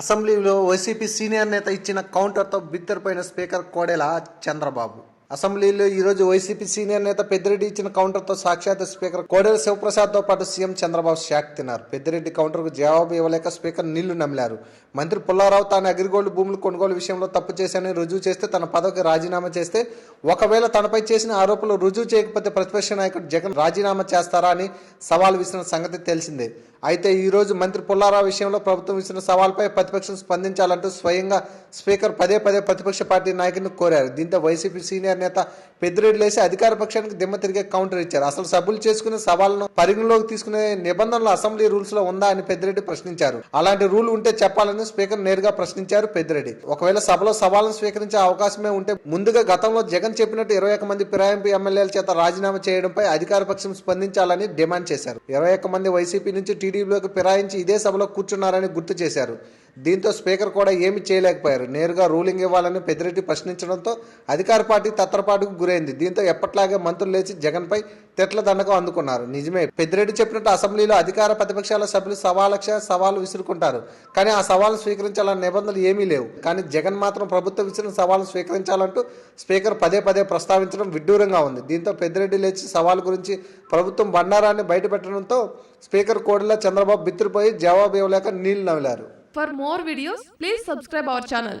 అసెంబ్లీలో YCP senior నేత ఇచ్చిన కౌంటర్తో బిత్తరపోయిన స్పీకర్ కోడెల చంద్రబాబు. అసెంబ్లీలో ఈ రోజు వైసీపీ సీనియర్ నేత పెద్దిరెడ్డి ఇచ్చిన కౌంటర్తో సాక్షాత్ స్పీకర్ కోడెల శివప్రసాద్తో పాటు సీఎం చంద్రబాబు షాక్ తిన్నారు. పెద్దిరెడ్డి కౌంటర్కు జవాబు ఇవ్వలేక స్పీకర్ నీళ్ళు నమిలారు. మంత్రి పుల్లారావు తాను అగ్రిగోల్డ్ భూములు కొనుగోలు విషయంలో తప్పు చేశానని రుజువు చేస్తే తన పదవికి రాజీనామా చేస్తే ఒకవేళ తనపై చేసిన ఆరోపణలు రుజువు చేయకపోతే ప్రతిపక్ష నాయకుడు జగన్ రాజీనామా చేస్తారా అని సవాల్ విసిన సంగతి తెలిసిందే. అయితే ఈ రోజు మంత్రి పుల్లారావు విషయంలో ప్రభుత్వం ఇచ్చిన సవాల్పై ప్రతిపక్షం స్పందించాలంటూ స్వయంగా స్పీకర్ పదే పదే ప్రతిపక్ష పార్టీ నాయకుడిని కోరారు. దీంతో వైసీపీ సీనియర్ నేత పెద్దిరెడ్డి లేసి అధికార పక్షానికి దిమ్మ తిరిగే కౌంటర్ ఇచ్చారు. అసలు సభ్యులు చేసుకునే సవాళ్ళను పరిగణలోకి తీసుకునే నిబంధనలు అసెంబ్లీ రూల్స్లో ఉందా అని పెద్దిరెడ్డి ప్రశ్నించారు. అలాంటి రూల్ ఉంటే చెప్పాలని స్పీకర్ నేరుగా ప్రశ్నించారు పెద్దిరెడ్డి. ఒకవేళ సభలో సవాళ్ళను స్వీకరించే అవకాశమే ఉంటే ముందుగా గతంలో జగన్ చెప్పినట్టు ఇరవై ఒక్క మంది ఫిరాయింపు ఎమ్మెల్యేల చేత రాజీనామా చేయడంపై అధికార పక్షం స్పందించాలని డిమాండ్ చేశారు. ఇరవై ఒక్క మంది వైసీపీ నుంచి టీడీపీలోకి ఫిరాయించి ఇదే సభలో కూర్చున్నారని గుర్తు చేశారు. దీంతో స్పీకర్ కూడా ఏమి చేయలేకపోయారు. నేరుగా రూలింగ్ ఇవ్వాలని పెద్దిరెడ్డి ప్రశ్నించడంతో అధికార పార్టీ తత్తరపాటుకు గురైంది. దీంతో ఎప్పట్లాగే మంత్రులు లేచి జగన్పై తిట్ల దండకం అందుకున్నారు. నిజమే పెద్దిరెడ్డి చెప్పినట్టు అసెంబ్లీలో అధికార ప్రతిపక్షాల సభ్యులు సవాలక్ష సవాలు విసురుకుంటారు. కానీ ఆ సవాలు స్వీకరించాలన్న నిబంధనలు ఏమీ లేవు. కానీ జగన్ మాత్రం ప్రభుత్వం ఇచ్చిన సవాలు స్వీకరించాలంటూ స్పీకర్ పదే పదే ప్రస్తావించడం విడ్డూరంగా ఉంది. దీంతో పెద్దిరెడ్డి లేచి సవాల్ గురించి ప్రభుత్వం బండారాన్ని బయటపెట్టడంతో స్పీకర్ కోడిలా చంద్రబాబు బిత్తురుపోయి జవాబు ఇవ్వలేక నీళ్ళు నమిలారు. For more videos, please subscribe our channel.